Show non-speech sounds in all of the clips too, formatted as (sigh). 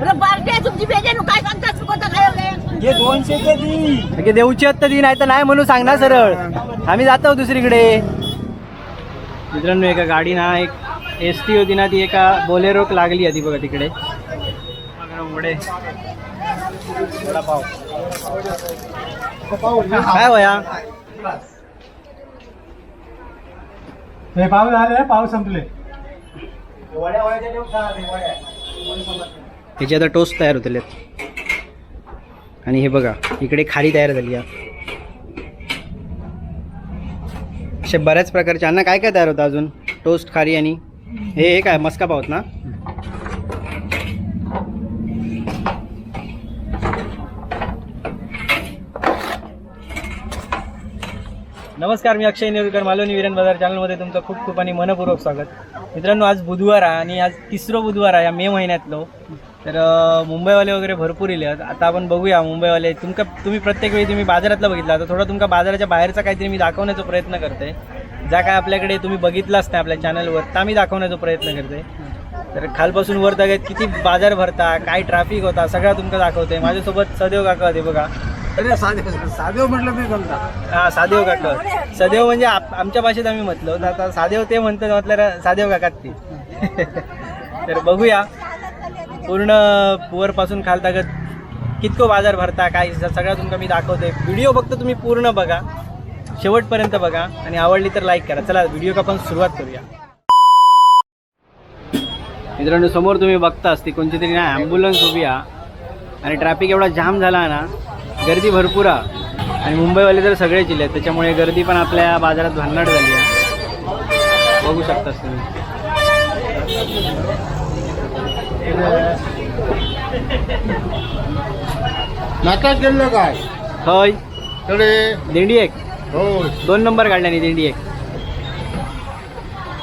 बरं पार्टी आहे तुमची बेजानु काय सांगता चुकवता काय होते हे दोनशे ते दी. की देऊची आत्ता ती नाही तर नाही म्हणून सांग ना सरळ. आम्ही जातो दुसरीकडे. मित्रांनो एका गाडी ना एक एस टी होती ना ती एका बोलेरोक लागली आधी बघा तिकडे. काय वया पाव झाले पाव संपले. त्याचे आता टोस्ट तयार होतले आणि हे बघा इकडे खारी तयार झाली आहे. अशा बऱ्याच प्रकारचे अन्न काय काय तयार होतं अजून? टोस्ट खारी आणि हे हे काय मस्का पावत ना? नमस्कार मी अक्षय नेरुरकर मालवणी वीरन बाजार चॅनलमध्ये तुमचं खूप खूप आणि मनपूर्वक स्वागत. मित्रांनो आज बुधवार आहे आणि आज तिसरं बुधवार आहे या मे महिन्यातलो. तर मुंबईवाले वगैरे भरपूर येले आहेत आता आपण बघूया मुंबईवाले. तुमका तुम्ही प्रत्येक वेळी तुम्ही बाजारातलं बघितलं. आता थोडा तुमका बाजाराच्या बाहेरचा काहीतरी मी दाखवण्याचा प्रयत्न करते. ज्या काय आपल्याकडे तुम्ही बघितलाच नाही आपल्या चॅनलवर त्या मी दाखवण्याचा प्रयत्न करते. तर खालपासून वर तगत किती बाजार भरता काय ट्रॅफिक होता सगळा तुमका दाखवते. माझ्यासोबत सदैव काका होते बघा. अरे साधे साधे म्हटलं मी हा सादेव काका. सदैव म्हणजे आप- आमच्या भाषेत आम्ही म्हटलं. आता सादेव ते म्हणतात म्हटलं सादेव काकात ती. (laughs) तर बघूया. पूर्ण पुवरपासून खालतागत कितको बाजार भरता काय सगळं तुमका मी दाखवते. व्हिडिओ फक्त तुम्ही पूर्ण बघा. शेवटपर्यंत बघा आणि आवडली तर लाईक करा. चला व्हिडिओ आपण सुरुवात करूया. मित्रांनो समोर तुम्ही बघता असते कोणती तरी ना ॲम्ब्युलन्स उभी आहे. आणि ट्रॅफिक एवढा जाम झाला ना गर्दी भरपूर आहे. आणि मुंबईवाले तर सगळे जिल्हे आहेत त्याच्यामुळे गर्दी पण आपल्या बाजारात भन्नाट झाली आहे. बघू शकतास तुम्ही. नाकात गेलं काय? होय. कडे दिंडी एक. हो दोन नंबर काढल्याने दिंडी एक.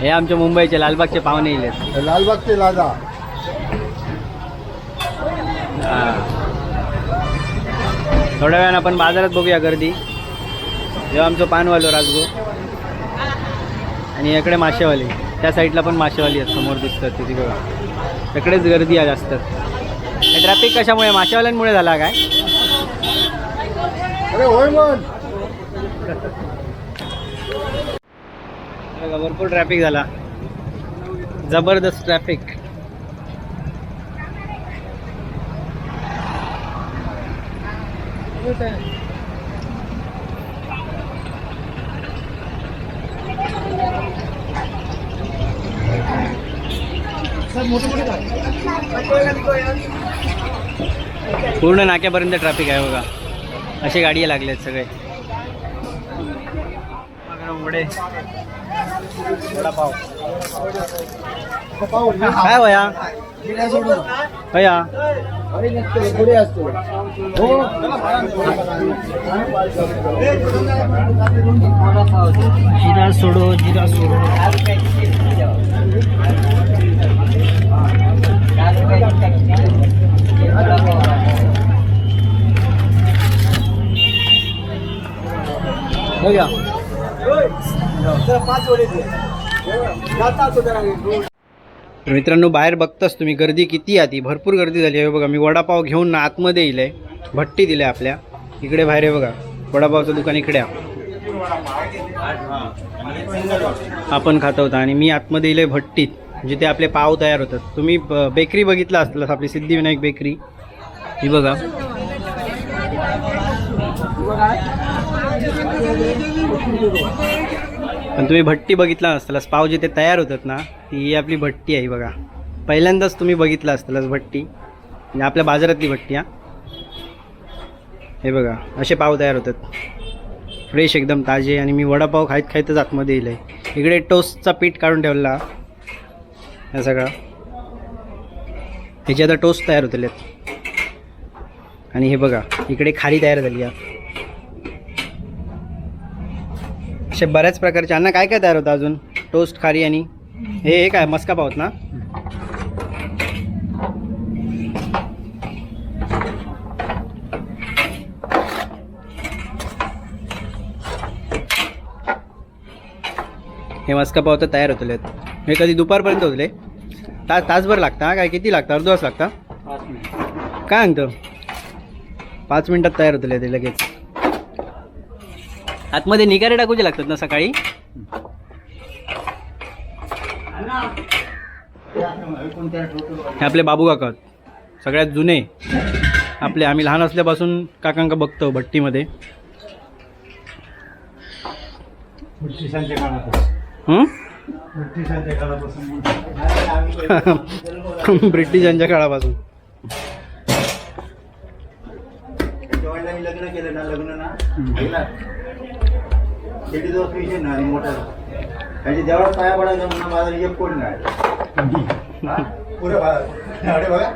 हे आमच्या मुंबईचे लालबागचे पाहुणे येलेत लालबागचे लाजा. हा. थोड्या वेळानं आपण बाजारात बघूया गर्दी. जेव्हा आमचं पानवालो राजगो आणि इकडे मासेवाली. त्या साईडला पण मासेवाली आहेत समोर दिसतात तिथे बघा तिकडेच गर्दी आहे जास्त. ट्रॅफिक कशामुळे? मासेवाल्यांमुळे झाला काय? भरपूर ट्रॅफिक झाला. जबरदस्त ट्रॅफिक पूर्ण नाक्यापर्यंत ट्रॅफिक आहे बघा. असे गाडी लागले आहेत सगळे. बघा, काय वया कया पुढे जिरा सोडो जिरा सोडो. तर मित्रांनो बाहेर बघताच तुम्ही गर्दी किती आहे ती? भरपूर गर्दी झाली आहे. बघा मी वडापाव घेऊन ना आतमध्ये येईल आहे भट्टी दिली आपल्या. इकडे बाहेर आहे बघा. वडापावचं दुकान इकडे आपण खात होता आणि मी आतमध्ये येईल भट्टीत जिथे आपले पाव तयार होतात. तुम्ही ब- बेकरी बघितला असलं आपली सिद्धिविनायक बेकरी. ही बघा. पण तुम्ही भट्टी बघितला असतालाच पाव जिथे तयार होतात ना ती आपली भट्टी आहे बघा. पहिल्यांदाच तुम्ही बघितला असतालाच भट्टी. म्हणजे आपल्या बाजारातली भट्टी हा. हे बघा असे पाव तयार होतात. फ्रेश एकदम ताजे आणि मी वडापाव खायत खायतच आतमध्ये येईल. आहे इकडे टोस्टचा पीठ काढून ठेवला. हा सगळा. ह्याचे आता टोस्ट तयार होतले आणि हे बघा इकडे खारी तयार झाली आहे असे बऱ्याच प्रकारचे. अन्न काय काय तयार होतं अजून? टोस्ट खारी आणि? हे हे काय मस्का पावत ना? हे मस्का पाव तर तयार होतले हे कधी दुपारपर्यंत होतले? तास तासभर लागता काय किती लागतं? अर्धा तास लागता? काय सांगतो पाच मिनिटात तयार होतील ते लगेच. आतमध्ये निगारे टाकूचे लागतात ना सकाळी? हे आपले बाबू काका. सगळ्यात जुने. आपले आम्ही लहान असल्यापासून काकांका बघतो भट्टीमध्ये. (laughs) ब्रिटिशांच्या काळापासून. लग्न केलं ना लग्न ना ऐकला विषय ना मोठा त्याची जेवढा पाया पडायचा म्हणून माझा एक कोण नाही बघा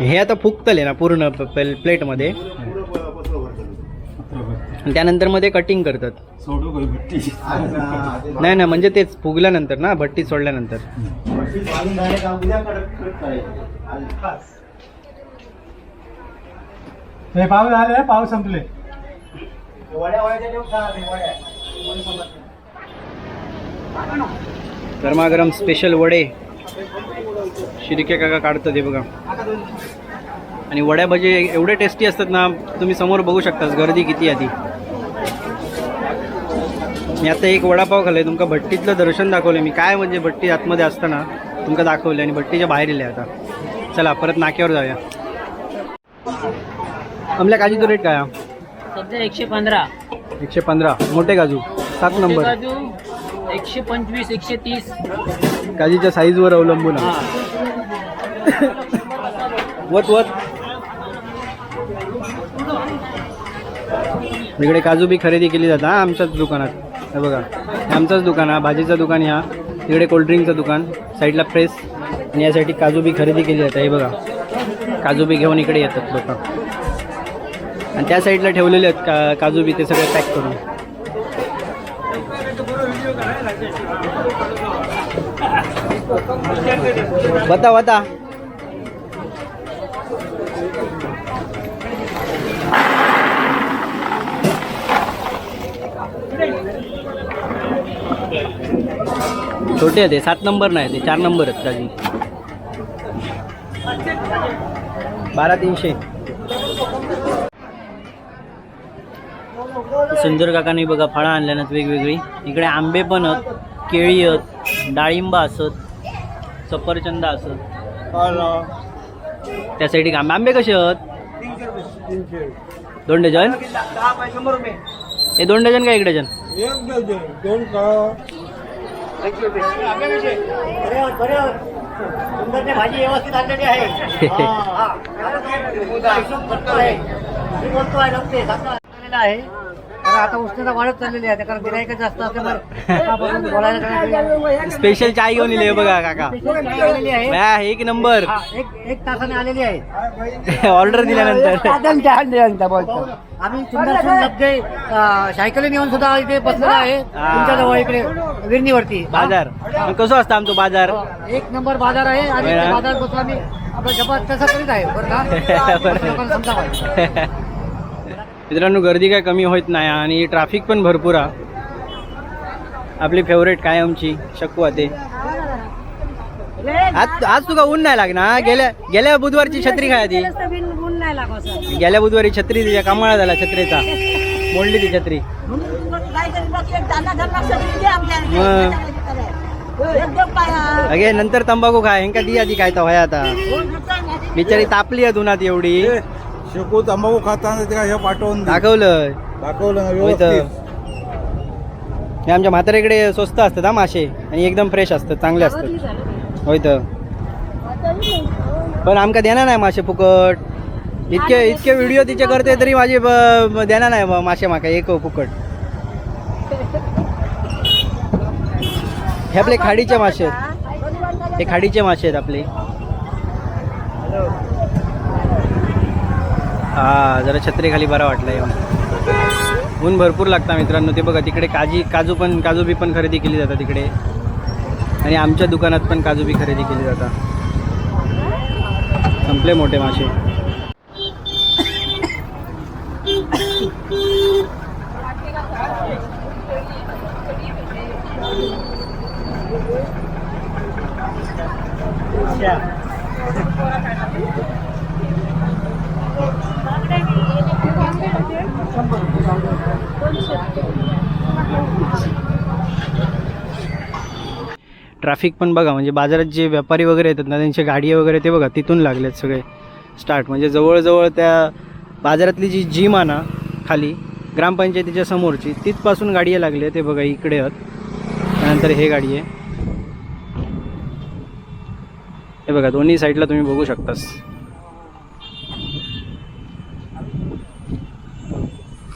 हे आता फुकतले ना पूर्ण प्लेटमध्ये. त्यानंतरमध्ये कटिंग करतात. नाही ना म्हणजे तेच फुगल्यानंतर ना भट्टी सोडल्यानंतर. हे पाव झाले पाव संपले. गरमागरम स्पेशल वडे. शिर्के काका काढतात हे बघा. आणि वड्या भजे एवढे टेस्टी असतात ना तुम्ही समोर बघू शकता गर्दी किती आहे ती. मी आता एक वडापाव खाल्लाय तुमका भट्टीतलं दर्शन दाखवलं मी काय म्हणजे भट्टी आतमध्ये असताना तुमका दाखवलं आणि भट्टीच्या बाहेर इले आता. चला परत नाक्यावर जाऊया. आपल्या काजूचा रेट काय? सध्या एकशे पंधरा. एकशे पंधरा. मोठे काजू सात नंबर. काजू एकशे पंचवीस एकशे तीस. काजीच्या साईजवर अवलंबून आहे. वत वत. इकडे काजू बी खरेदी केली जातं हा आमच्याच दुकानात. हे बघा आमचंच दुकान हा भाजीचं दुकान ह्या इकडे कोल्ड्रिंकचं दुकान साईडला प्रेस आणि यासाठी काजू बी खरेदी केली जाते. हे बघा. काजू बी घेऊन इकडे येतात लोक. आणि त्या साईडला ठेवलेले आहेत का काजू बी ते सगळे पॅक करून. बता बता छोटे आहेत ते सात नंबर नाही ते चार नंबर आहेत काजू बारा तीनशे सुंदर काकांनी बघा फळं आणल्यानं वेगवेगळी. इकडे आंबे पण आहेत केळी आहेत डाळिंब असत सफरचंद असत. त्यासाठी आंबे. आंबे कसे आहेत? दोन डझन? हे दोन डझन का एक डझन? सुंदरने भाजी व्यवस्थित आणलेली आहे हा, हा. हिशोब करतो आहे. मी बोलतो आहे नमते, सांगा. आणलेलं आहे कारण आता उष्णता वाढत चाललेली आहे कारण गिरायक जास्त असल्यामुळे बोलायला स्पेशल चाय घेऊन इले बघा काका. आलेली आहे. एक नंबर हा, एक एक तासाने आलेली आहे. (laughs) ऑर्डर दिल्यानंतर. (laughs) आम्ही सुंदर सुंदर सायकली नेऊन सुद्धा इथे बसलेलो आहे. हा. तुमच्या जवळ इकडे विरणीवरती. बाजार. मग कसं असतं आमचं बाजार? एक नंबर बाजार आहे. आणि बाजारात बसून आम्ही आपला जपात तसा करीत आहे बरं का? (laughs) बरं. लोकांना समजावं. मित्रांनो गर्दी काय कमी होत नाही आणि ट्रॅफिक पण भरपूर आहे. आपली फेवरेट कायमची शकू ते आज आज तुका ऊन नाही लागणार गेल्या गेल्या बुधवारची छत्री खाय ती. गेल्या बुधवारी छत्री तिच्या कमाळा झाला छत्रीचा. मोडली ती छत्री. अगे नंतर तंबाखू खाय. हेंका दी आधी काय तर होय आता. बिचारी तापली आहे उन्हात एवढी. शेकू तंबाखू खाताना ते हे पाठवून दे. दाखवलं दाखवलं ना होय तर. व्यवस्थित. हे आमच्या म्हाताऱ्याकडे स्वस्त असतात हा मासे. आणि एकदम फ्रेश असतात चांगले असतात. होय तर. पण आमका देणार नाही मासे फुकट. इतके इतके व्हिडिओ तिचे करते तरी माझे ब- ब- देणार नाही ब- मासे माका एक फुकट. हे आपले खाडीचे मासे आहेत. हे खाडीचे मासे आहेत आपले. हां जरा छत्रीखाली बरा वाटलं येऊन ऊन भरपूर लागतं मित्रांनो. ते बघा तिकडे काजी काजू पण काजू बी पण खरेदी केली जातात तिकडे. आणि आमच्या दुकानात पण काजू बी खरेदी केली जातात. संपले मोठे मासे. Yeah. ट्रॅफिक पण बघा म्हणजे बाजारात जे व्यापारी वगैरे येतात ना त्यांच्या गाडी वगैरे ते बघा तिथून लागलेत सगळे. स्टार्ट म्हणजे जवळजवळ त्या बाजारातली जी जिम आहे ना खाली ग्रामपंचायतीच्या समोरची तिथपासून गाडी लागली आहे ते बघा इकडे आहेत. त्यानंतर हे गाडी आहे हे बघा दोन्ही साईडला तुम्ही बघू शकतास.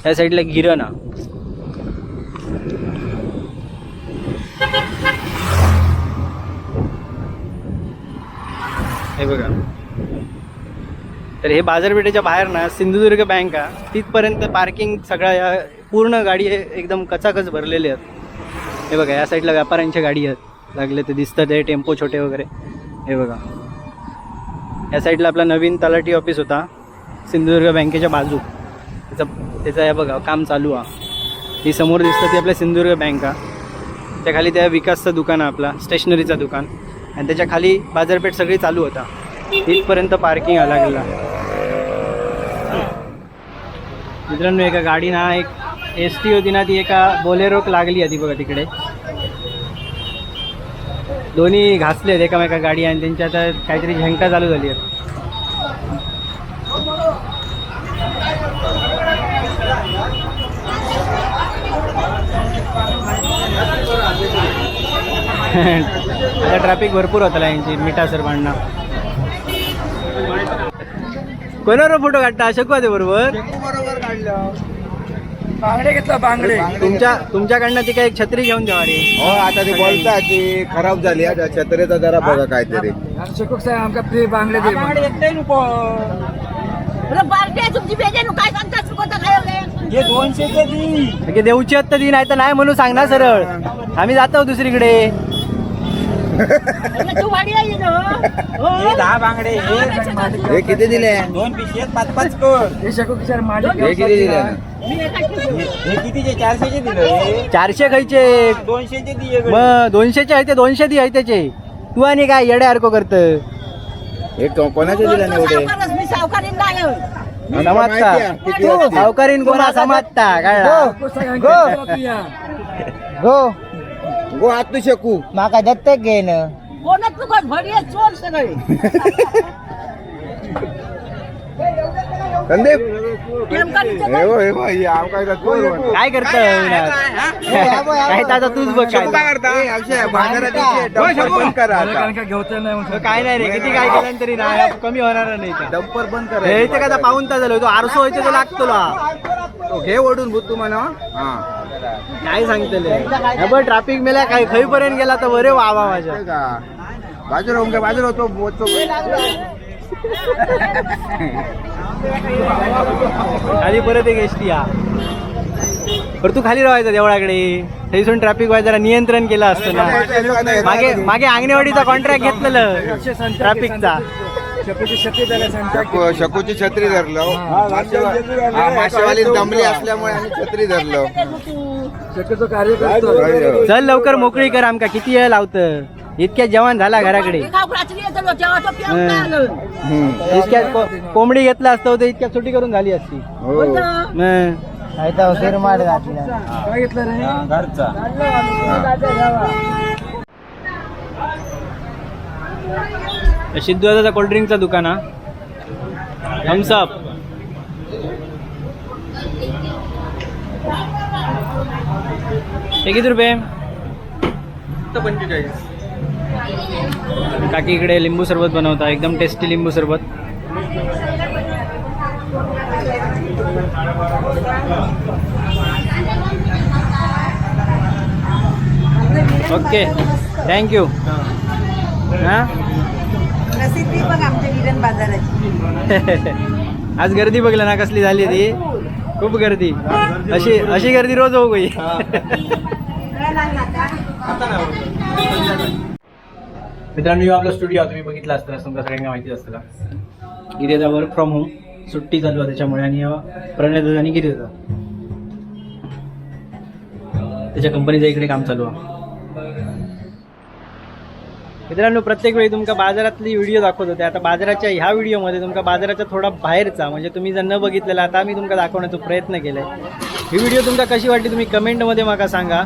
या साईडला गिरण आहे. हे बघा. तर हे बाजारपेठेच्या बाहेर ना सिंधुदुर्ग बँक आहे. तिथपर्यंत पार्किंग सगळ्या या पूर्ण गाडी एकदम कचाकच भरलेले आहेत. हे बघा या साईडला व्यापाऱ्यांच्या गाडी आहेत. लागले ते दिसतात हे टेम्पो छोटे वगैरे. हे बघा. या साईडला आपला नवीन तलाठी ऑफिस होता सिंधुदुर्ग बँकेच्या बाजू. त्याचं त्याचं हे बघा काम चालू आहे. ही समोर दिसतं ती आपल्या सिंधुदुर्ग बँक आहे. त्या खाली त्या विकासचं दुकान आहे आपला स्टेशनरीचं दुकान. आणि त्याच्याखाली बाजारपेठ सगळी चालू होता. इथपर्यंत पार्किंग आला गेला. मित्रांनो एका गाडी ना एक एस टी होती ना ती एका बोलेरोक लागली आहे ती बघा तिकडे. दोन्ही घासले आहेत एकामेका गाडी आणि त्यांच्या आता काहीतरी झंका चालू झाली आहे आता ट्रॅफिक भरपूर होता यांची मिठा सर भांडणं. कोणावर फोटो काढता? शकू ते बरोबर? बरोबर काढलं बांगडे घेतला बांगडे. तुमच्या तुमच्याकडनं ती काय एक छत्री घेऊन द्या रे हो आता ते बोलता की खराब झाली आता छत्रेचा जरा बघा काहीतरी. शकूक साहेब आमका प्री बांगडे दे तुमची बेजे काय सांगता चुकवता काय म्हणजे देऊची आत्ता ती नाही तर नाही म्हणून सांग ना सरळ. आम्ही जातो दुसरीकडे. बांगडे हे किती दिले? दोन पिशे पाच पाच कर हे हे किती दिले? हे कितीचे? चारशेचे दिले. चारशे खायचे. दोनशेचे दिले मग दोनशेचे आहे ते दोनशे दी आहे त्याचे. तू आणि काय येडे अर्को करत? हे को- कोणाचे दिले ना एवढे? किती असतील. सावकारीन कोणा समाजता काय गो गो हात तू शकू. माका दत्तक घेन आहे, चोर सगळे. संदीप. हो, हो, काय करतो काय करत काय तर आता? तूच बघ काय ए, अक्षय, बाजारात इथे डंपर बंद करा आता. तो काय नाही रे किती काय केलं तरी नाही कमी होणार नाही. डंपर बंद करा. हे इथे का पाहून तास झालो तो आरसो होयतो तो लागतो ला. हे ओढून भूत तुम्हाला हा. काय सांगतले? बघ ट्रॅफिक मेला काय खईपर्यंत गेला तर बरे वा वा माझ्या बाजूला होऊन काय बाजूला होतो बोलतो खाली परत एक एसटी या पर तू खाली राहायचा देवळाकडे. थैसून ट्रॅफिक व्हायचं जरा नियंत्रण केलं असतं ना. मागे मागे अंगणवाडीचा कॉन्ट्रॅक्ट घेतलेलं. ट्रॅफिकचा शकू- शकूची छत्री धरलो. हा, माशेवाली दमली असल्यामुळे आम्ही छत्री धरलो. चल लवकर मोकळी कर आमका किती वेळ लावत? इतक्या जेवण झाला घराकडे. को- कोंबडी घेतला असतो तर इतक्यात सुट्टी करून झाली असती. हो. सिद्धू दादा कोल्ड्रिंकचा दुकान हा. थम्सअप हे किती रुपये? पंचेचाळीस काकी इकडे लिंबू सरबत बनवता एकदम टेस्टी लिंबू सरबत. ओके थँक्यू हां? प्रसिद्धी बघ आमच्या विरण बाजाराची. (laughs) आज गर्दी बघलं ना कसली झाली ती. खूप गर्दी. अशी अशी गर्दी रोज हो गई. मित्रांनो आपला स्टुडिओ तुम्ही बघितला असता तुमच्या सगळ्यांना माहिती असतं आता वर्क फ्रॉम होम सुट्टी चालू आहे त्याच्यामुळे आणि प्रणय आणि गिरी त्याच्या कंपनीचं इकडे काम चालू आहे. मित्रांनो प्रत्येक वेळी तुमका बाजारातली व्हिडिओ दाखवत होते. आता बाजाराच्या ह्या व्हिडिओमध्ये तुमका बाजाराच्या थोडा बाहेरचा म्हणजे तुम्ही जर न बघितलेला आता मी तुमका दाखवण्याचा प्रयत्न केला आहे ही व्हिडिओ तुमका कशी वाटली तुम्ही कमेंटमध्ये माका सांगा.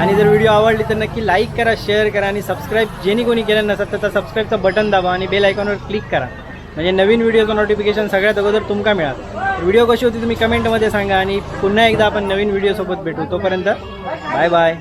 आणि जर व्हिडिओ आवडली तर नक्की लाईक करा शेअर करा आणि सबस्क्राईब जेणे कोणी केलं नसत तर सबस्क्राईबचं बटन दाबा आणि बेल आयकॉनवर क्लिक करा. म्हणजे नवीन व्हिडिओचं नोटिफिकेशन सगळ्यात अगोदर तुमका मिळाल. व्हिडिओ कशी होती तुम्ही कमेंटमध्ये सांगा आणि पुन्हा एकदा आपण नवीन व्हिडिओसोबत भेटू. तोपर्यंत बाय बाय